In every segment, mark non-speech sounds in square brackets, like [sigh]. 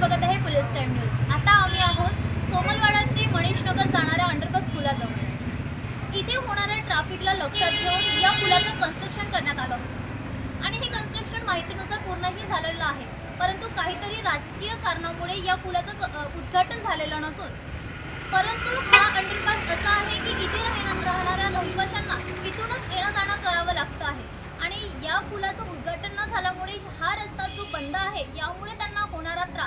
बघत आहे police time news आता आम्ही आहोत सोमलवाडा ते मनीषनगर जाणाऱ्या अंडरपास पुलाजवळ. इथे होणाऱ्या ट्रॅफिकला लक्षात घेऊन या पुलाचं कन्स्ट्रक्शन करण्यात आलं होतं. आणि हे कन्स्ट्रक्शन माहितीनुसार पूर्णही झालेलं आहे. परंतु काहीतरी राजकीय कारणामुळे या पुलाचं उद्घाटन झालेलं नसून परंतु हा अंडरपास असा आहे की इथे राहणाऱ्या रहिवाशांना इथूनच येणं जाणं करावं लागतं आहे. आणि या पुलाचं उद्घाटन न झाल्यामुळे हा रस्ता जो बंद आहे यामुळे त्यांना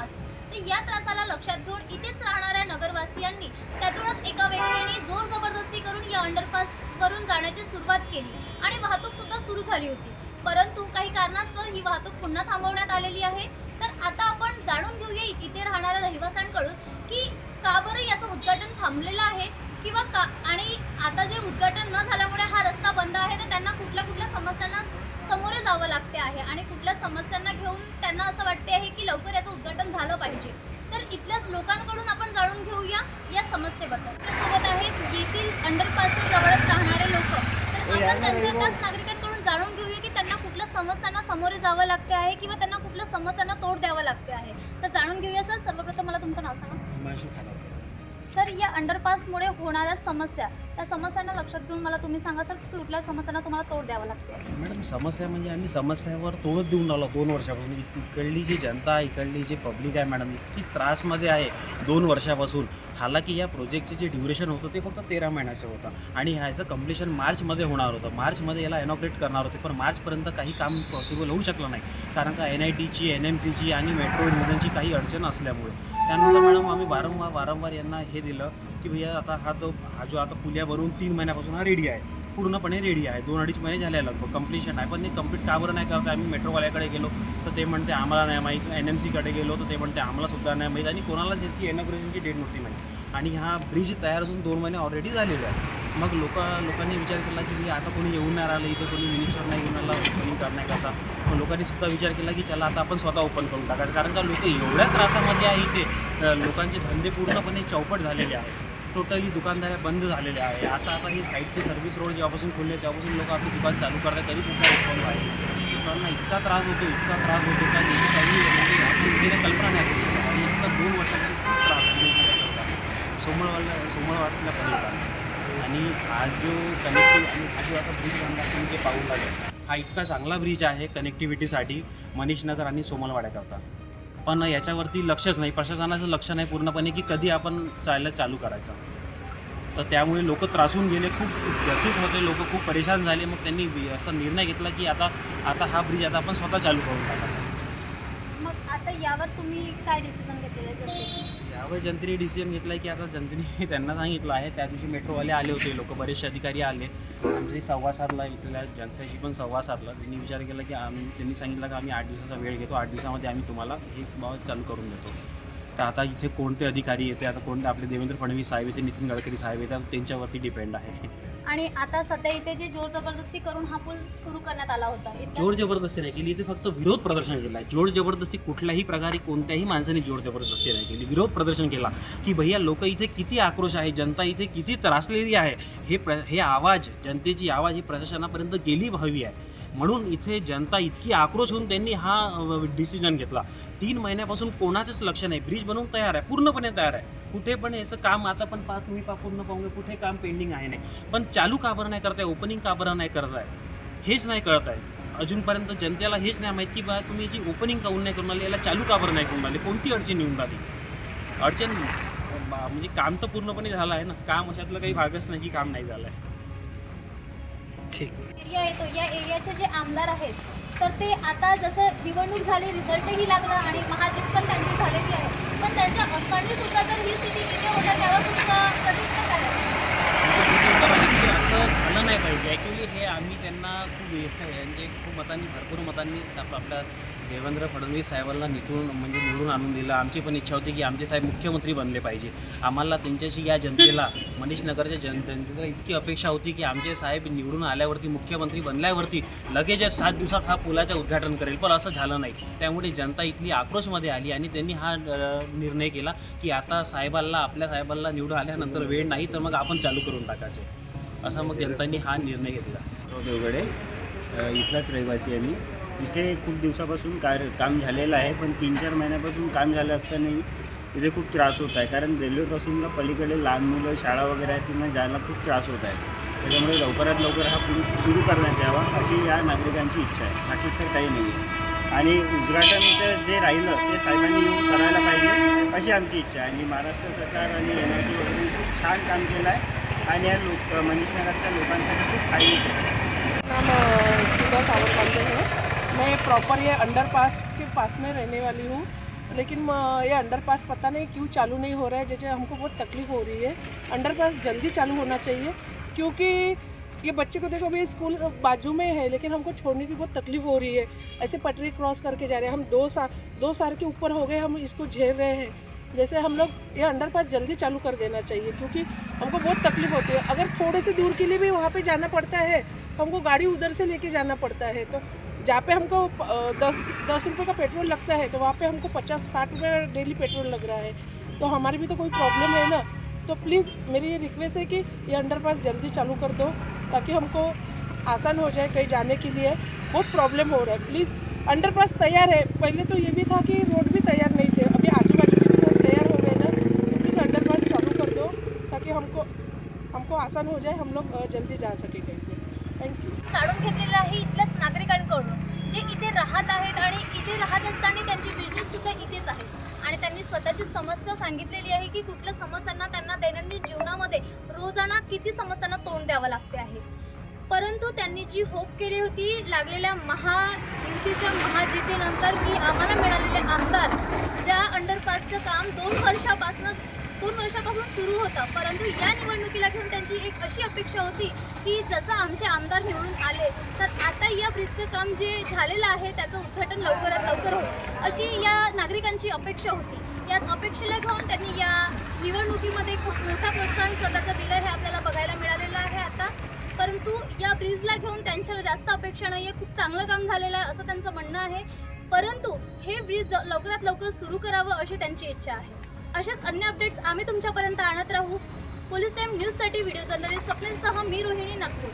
त्रास. तर या त्रासाला लक्षात घेऊन इथेच राहणाऱ्या नगरवासियांनी त्यातूनच एका व्यक्तीने जोर जबरदस्ती करून या अंडरपास वरून जाण्याची सुरुवात केली आणि वाहतूक सुद्धा सुरू झाली होती. परंतु काही कारणास्तव ही वाहतूक पुन्हा थांबवण्यात आलेली आहे. तर आता आपण जाणून घेऊया इथे राहणाऱ्या रहिवाशांकडून की का बरं याचं उद्घाटन थांबलेलं आहे किंवा का आणि आता जे उद्घाटन न झाल्यामुळे हा रस्ता बंद आहे तर त्यांना कुठल्या कुठल्या समस्यांना जावं लागते आहे आणि कुठल्या समस्यांना घेऊन त्यांना असं वाटते आहे की लवकर याचं उद्घाटन झालं पाहिजे. तर इथल्याच लोकांकडून आपण जाणून घेऊया या समस्येबद्दल. त्यासोबत आहेत येथील अंडरपासच्या जवळच राहणारे लोक. तर आपण त्यांच्या त्याच नागरिकांकडून जाणून घेऊया की त्यांना कुठल्या समस्यांना सामोरे जावं लागते आहे किंवा त्यांना कुठल्या समस्यांना तोड द्यावं लागते आहे. तर जाणून घेऊया सर. सर्वप्रथम मला तुमचं नाव सांगा. सर या अंडरपासमुळे होणाऱ्या समस्या त्या समस्यांना लक्षात घेऊन मला तुम्ही सांगा सर कुठल्या समस्यांना तुम्हाला तोड द्यावं लागते मॅडम समस्या म्हणजे आम्ही समस्यावर तोडच देऊन राहिलो दोन वर्षापासून. म्हणजे इकडली जी जनता आहे इकडली जी पब्लिक आहे मॅडम इतकी त्रासमध्ये आहे दोन वर्षापासून. हालाकी या प्रोजेक्टचे जे ड्युरेशन होतं ते फक्त तेरा महिन्याचं होतं. आणि ह्याचं कम्प्लिशन मार्चमध्ये होणार होतं. मार्चमध्ये याला इनॉग्रेट करणार होते पण मार्चपर्यंत काही काम पॉसिबल होऊ शकलं नाही. कारण का एन आय टीची एन एम सीची आणि मेट्रो डिव्हिजनची काही अडचण असल्यामुळे. त्यानंतर मॅडम आम्ही वारंवार वारंवार यांना हे दिलं की भैया आता हा तो हा जो आता पुल्या भरून तीन महिन्यापासून हा रेडी आहे. पूर्णपणे रेडी आहे. दोन अडीच महिने झाले लगभग कम्प्लिशन आहे. पण ते कंप्लीट का बरं नाही करत आम्ही मेट्रोवाल्याकडे गेलो तर ते म्हणते आम्हाला नाही माहीत. एन एम सीकडे गेलो तर ते म्हणते आम्हाला सुद्धा नाही माहीत. आणि कोणाला त्याची एनॉग्रेशनची डेट नव्हती माहीत. आणि हा ब्रिज तयार असून दोन महिने ऑलरेडी झालेले आहे मग लोक लोकांनी विचार केला की आता कोणी येऊन नाही राहिलं इथं कोणी मिनिस्टर नाही येऊन आला ओपनिंग करण्याकरता. मग लोकांनी सुद्धा विचार केला की चला आता आपण स्वतः ओपन करून टाकायचं. कारण का लोक एवढ्या त्रासामध्ये आहे इथे. लोकांचे धंदे पूर्णपणे चौपट झालेले आहेत. टोटली दुकानदाऱ्या बंद झालेल्या आहे आता आता हे साईडचे सर्व्हिस रोड जेव्हापासून खुलले तेव्हापासून लोक आपली दुकान चालू करतात तरी सुद्धा रिस्पॉन्स आहे लोकांना इतका त्रास होतो इतका त्रास होतो का काही म्हणजे कल्पना नाही आणि इतका दोन वर्षापासून खूप त्रास सोमळवाला सोमळवाडला सोमळवाडला आणि हा जो कनेक्टिव्ह आणि हा जो आता ब्रिज बांधला तुम्ही जे पाहू लागेल. हा इतका चांगला ब्रिज आहे कनेक्टिव्हिटीसाठी मनीष नगर आणि सोमलवाड्याकरता. पण याच्यावरती लक्षच नाही प्रशासनाचं लक्ष नाही पूर्णपणे की कधी आपण चालला चालू करायचं. तर त्यामुळे लोक त्रासून गेले खूप ग्रसित होते लोक खूप परेशान झाले. मग त्यांनी असा निर्णय घेतला की आता आता हा ब्रिज आता आपण स्वतः चालू करून टाकायचा. मग आता यावर तुम्ही काय डिसिजन घेतलेलं आहे जनतेने? यावर जनतेने डिसिजन घेतला आहे की आता जनतेने [laughs] त्यांना सांगितलं आहे. त्या दिवशी मेट्रोवाले आले होते लोक बरेचसे अधिकारी आले. आमच्याशी संवाद साधला इथल्या जनतेशी पण संवाद साधला. त्यांनी विचार केला की आम्ही त्यांनी सांगितलं की आम्ही आठ दिवसाचा वेळ घेतो. आठ दिवसामध्ये आम्ही तुम्हाला हे बाबत चालू करून देतो. तर आता इथे कोणते अधिकारी येते? आता कोणते आपले देवेंद्र फडणवीस साहेब येते नितीन गडकरी साहेब येतात त्यांच्यावरती डिपेंड आहे. आणि आता सध्या इथे जे जोर जबरदस्ती करून हा पूल सुरू करण्यात आला होता जोर जबरदस्ती नाही केली इथे फक्त विरोध प्रदर्शन केलं आहे. जोर जबरदस्ती कुठल्याही प्रकारे कोणत्याही माणसाने जोर जबरदस्ती नाही केली. विरोध प्रदर्शन केला की भैया लोक इथे किती आक्रोश आहे जनता इथे किती त्रासलेली आहे हे प्र हे आवाज जनतेची आवाज ही प्रशासनापर्यंत गेली हवी आहे. म्हणून इथे जनता इतकी आक्रोश होऊन त्यांनी हा डिसिजन घेतला. तीन महिन्यापासून कोणाचंच लक्ष नाही. ब्रिज बनवून तयार आहे. पूर्णपणे तयार आहे. कुठे पण याचं काम आता पण पा तुम्ही पा पूर्ण पाहून कुठे काम पेंडिंग आहे नाही. पण चालू का बरं नाही करताय? ओपनिंग का बरं नाही करत आहे हेच नाही कळत आहे अजूनपर्यंत जनतेला हेच नाही माहीत की बा तुम्ही जी ओपनिंग काऊन नाही करून आली याला चालू का बरं नाही करून आले? कोणती अडचण येऊन राहिली? अडचण बा- म्हणजे काम तर पूर्णपणे झालं आहे ना. काम अशातलं काही भागच नाही की काम नाही झालं आहे एरिया येतो या एरियाचे जे आमदार आहेत तर ते आता जसं निवडणूक झाली रिझल्टही लागला आणि महाजीत पण त्यांची झालेली आहे. पण त्यांच्या असताना सुद्धा जर ही स्थिती इथे होतं तेव्हा तुमचं प्रतिक्रिया काय आहे? असं झालं नाही पाहिजे. ॲक्च्युली हे आम्ही त्यांना खूप यांचे म्हणजे खूप मतांनी भरपूर मतांनी साप- आपल्या देवेंद्र फडणवीस साहेबांना निथून म्हणजे निवडून आणून दिलं. आमची पण इच्छा होती की आमचे साहेब मुख्यमंत्री बनले पाहिजे. आम्हाला त्यांच्याशी या जनतेला मनीष नगरच्या जन जनतेला इतकी अपेक्षा होती की आमचे साहेब निवडून आल्यावरती मुख्यमंत्री बनल्यावरती लगेचच सात दिवसात हा पुलाचं उद्घाटन करेल. पण असं झालं नाही. त्यामुळे जनता इथली आक्रोशमध्ये आली आणि त्यांनी हा निर्णय केला की आता साहेबांना आपल्या साहेबांना निवडून आल्यानंतर वेळ नाही तर मग आपण चालू करून टाकायचे. असा मग जनतांनी हा निर्णय घेतला. देवगडे इथलाच रहिवासी आहे मी. तिथे खूप दिवसापासून कार काम झालेलं आहे पण तीन चार महिन्यापासून काम झालं असतानाही तिथे खूप त्रास होत आहे. कारण रेल्वे क्रॉसिंगला पलीकडे लहान मुलं शाळा वगैरे आहेत त्यांना जायला खूप त्रास होत आहे. त्याच्यामुळे लवकरात लवकर हा पूल सुरू करण्यात यावा अशी या नागरिकांची इच्छा आहे. बाकी तर काही नाही आहे. आणि उद्घाटनचं जे राहिलं ते साहेबांनी येऊन करायला पाहिजे अशी आमची इच्छा आहे. आणि महाराष्ट्र सरकार आणि एन आय टी वगैरे खूप छान काम केलं आहे. आणि या लोक मनीष नगरच्या लोकांसाठी खूप फायदेशीर आहे. नाम सुधा सावंत पांडे है. मैं प्रॉपर ये अंडरपास के पास में रहने वाली हूँ, लेकिन ये अंडरपास पता नहीं क्यों चालू नहीं हो रहा है, जैसे हमको बहुत तकलीफ़ हो रही है। अंडरपास जल्दी चालू होना चाहिए, क्योंकि ये बच्चे को देखो, अभी स्कूल बाजू में है, लेकिन हमको छोड़ने की बहुत तकलीफ़ हो रही है। ऐसे पटरी क्रॉस करके जा रहे हैं, हम दो साल दो साल के ऊपर हो गए, हम इसको झेल रहे हैं। जैसे हम लोग ये अंडरपास जल्दी चालू कर देना चाहिए, क्योंकि हमको बहुत तकलीफ़ होती है। अगर थोड़े से दूर के लिए भी वहाँ पे जाना पड़ता है, हमको गाड़ी उधर से लेके जाना पड़ता है तो जहाँ पे हमको दस दस रुपये का पेट्रोल लगता है तो वहाँ पे हमको पचास, साठ रुपये डेली पेट्रोल लग रहा है। तो हमारी भी तो कोई प्रॉब्लम है ना। तो प्लीज़ मेरी ये रिक्वेस्ट है कि ये अंडरपास जल्दी चालू कर दो, ताकि हमको आसान हो जाए कहीं जाने के लिए। बहुत प्रॉब्लम हो रहा है। प्लीज़ अंडरपास तैयार है। पहले तो ये भी था कि रोड भी तैयार आसान हो जाए हम लोग जल्दी जा सके काढून जाणून घेतलेलं आहे इथल्याच नागरिकांकडून जे इथे राहत आहेत आणि इथे राहत असताना त्यांची बिझनेस सुद्धा इथेच आहे. आणि त्यांनी स्वतःची समस्या सांगितलेली आहे की कुठल्या समस्यांना त्यांना दैनंदिन जीवनामध्ये रोजाना किती समस्यांना तोंड द्यावं लागते आहे. परंतु त्यांनी जी होप केली होती लागलेल्या महायुतीच्या महाजितीनंतर की आम्हाला मिळालेले आमदार ज्या अंडरपासचं काम दोन वर्षापासूनच दोन वर्षापासून सुरू होतं परंतु या निवडणुकीला घेऊन त्यांची एक अशी अपेक्षा होती की जसं आमचे आमदार निवडून आले तर आता या ब्रिजचं काम जे झालेलं आहे त्याचं उद्घाटन लवकरात लवकर होईल अशी या नागरिकांची अपेक्षा होती. याच अपेक्षेला घेऊन त्यांनी या निवडणुकीमध्ये खूप मोठा प्रोत्साहन स्वतःचं दिलं हे आपल्याला बघायला मिळालेलं आहे आता. परंतु या ब्रिजला घेऊन त्यांच्या जास्त अपेक्षा नाही आहे खूप चांगलं काम झालेलं आहे असं त्यांचं म्हणणं आहे. परंतु हे ब्रिज लवकरात लवकर सुरू करावं अशी त्यांची इच्छा आहे. अशाच अन्य अपडेट्स आम्ही तुमच्यापर्यंत आणत राहू. पोलीस टाईम न्यूजसाठी व्हिडिओ जर्नलिस्ट स्वप्नेसह मी रोहिणी नागपूर.